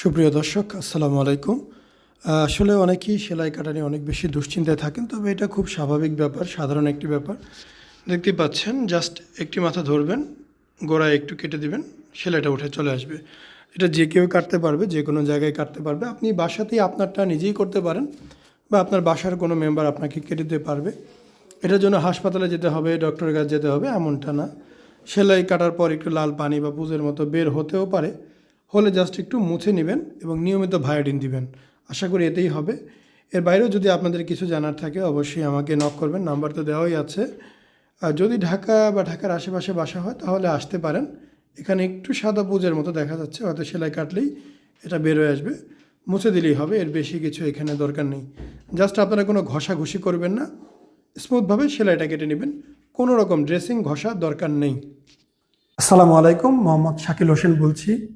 সুপ্রিয় দর্শক, আসসালামু আলাইকুম। আসলে অনেকেই সেলাই কাটা নিয়ে অনেক বেশি দুশ্চিন্তায় থাকেন, তবে এটা খুব স্বাভাবিক ব্যাপার, সাধারণ একটি ব্যাপার। দেখতে পাচ্ছেন, জাস্ট একটি মাথা ধরবেন, গোড়ায় একটু কেটে দিবেন, সেলাইটা উঠে চলে আসবে। এটা যে কেউ কাটতে পারবে, যে কোনো জায়গায় কাটতে পারবে। আপনি বাসাতেই আপনারটা নিজেই করতে পারেন, বা আপনার বাসার কোনো মেম্বার আপনাকে কেটে দিতে পারবে। এটার জন্য হাসপাতালে যেতে হবে, ডক্টরের কাছে যেতে হবে, এমনটা না। সেলাই কাটার পর একটু লাল পানি বা পুজোর মতো বের হতেও পারে হলে জাস্ট একটু মুছে নেবেন এবং নিয়মিত ভায়োডিন দিবেন। আশা করি এতেই হবে। এর বাইরেও যদি আপনাদের কিছু জানার থাকে, অবশ্যই আমাকে নক করবেন নাম্বার তো দেওয়াই আছে। আর যদি ঢাকা বা ঢাকার আশেপাশে বাসা হয়, তাহলে আসতে পারেন। এখানে একটু সাদা পুজের মতো দেখা যাচ্ছে, হয়তো সেলাই কাটলেই এটা বের হয়ে আসবে। মুছে দিলেই হবে, এর বেশি কিছু এখানে দরকার নেই। জাস্ট আপনারা কোনো ঘষা ঘষাঘষি করবেন না। স্মুথভাবে সেলাইটা কেটে নেবেন। কোনো রকম ড্রেসিং ঘষা দরকার নেই। আসসালামু আলাইকুম, মোহাম্মদ শাকিল হোসেন বলছি।